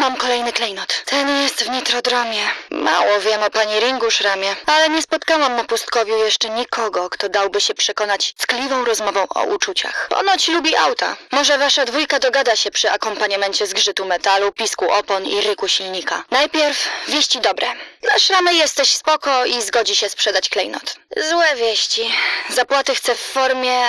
Mam kolejny klejnot. Ten jest w nitrodromie. Mało wiem o pani Ringu Szramie, ale nie spotkałam na pustkowiu jeszcze nikogo, kto dałby się przekonać tkliwą rozmową o uczuciach. Ponoć lubi auta. Może wasza dwójka dogada się przy akompaniamencie zgrzytu metalu, pisku opon i ryku silnika. Najpierw wieści dobre. Na Szramę jesteś spoko i zgodzi się sprzedać klejnot. Złe wieści. Zapłaty chcę w formie...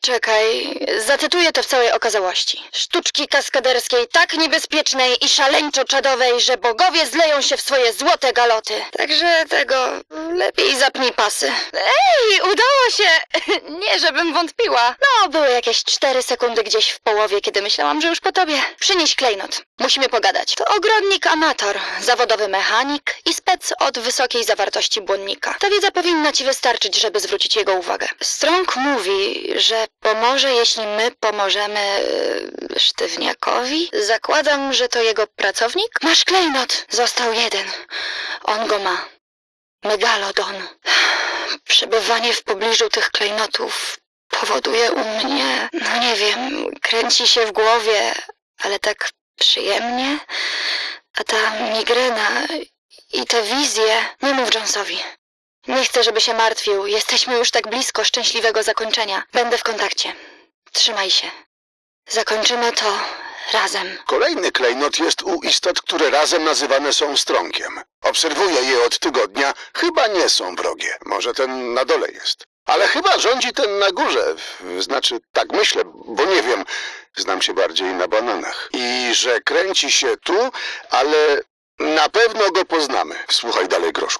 Czekaj, zacytuję to w całej okazałości. Sztuczki kaskaderskiej tak niebezpiecznej i szaleńczo czadowej, że bogowie zleją się w swoje złote galoty. Także tego lepiej zapnij pasy. Ej, udało się! Nie, żebym wątpiła. No, były jakieś cztery sekundy gdzieś w połowie, kiedy myślałam, że już po tobie. Przynieś klejnot. Musimy pogadać. To ogrodnik amator, zawodowy mechanik i spec od wysokiej zawartości błonnika. Ta wiedza powinna ci wystarczyć, żeby zwrócić jego uwagę. Strong mówi, że pomoże, jeśli my pomożemy yy, sztywniakowi. Zakładam, że to jego pracownik? Masz klejnot! Został jeden. On go ma. Megalodon. Przebywanie w pobliżu tych klejnotów powoduje u mnie, no nie wiem, kręci się w głowie, ale tak przyjemnie. A ta migrena i te wizje, nie mów Jonesowi. Nie chcę, żeby się martwił. Jesteśmy już tak blisko szczęśliwego zakończenia. Będę w kontakcie. Trzymaj się. Zakończymy to razem. Kolejny klejnot jest u istot, które razem nazywane są strąkiem. Obserwuję je od tygodnia. Chyba nie są wrogie. Może ten na dole jest. Ale chyba rządzi ten na górze. Znaczy, tak myślę, bo nie wiem. Znam się bardziej na bananach. I że kręci się tu, ale na pewno go poznamy. Słuchaj dalej, Groszków.